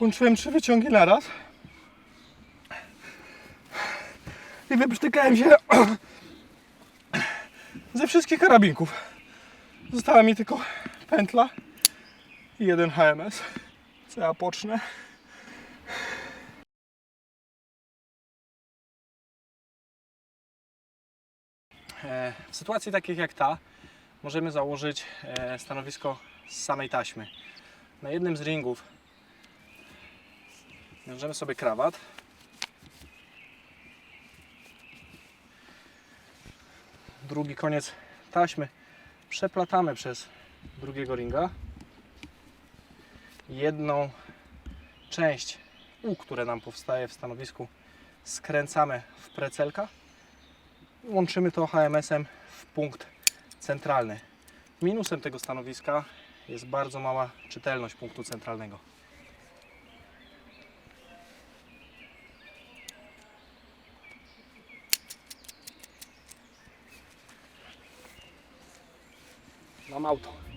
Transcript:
Łączyłem trzy wyciągi naraz. I wyprztykałem się ze wszystkich karabinków. Została mi tylko pętla i jeden HMS. Co ja pocznę? E, w sytuacji takich jak ta, możemy założyć e, stanowisko z samej taśmy. Na jednym z ringów wiążemy sobie krawat. Drugi koniec taśmy przeplatamy przez drugiego ringa. Jedną część U, które nam powstaje w stanowisku, skręcamy w precelka. Łączymy to HMS-em w punkt centralny. Minusem tego stanowiska jest bardzo mała czytelność punktu centralnego. Mam auto.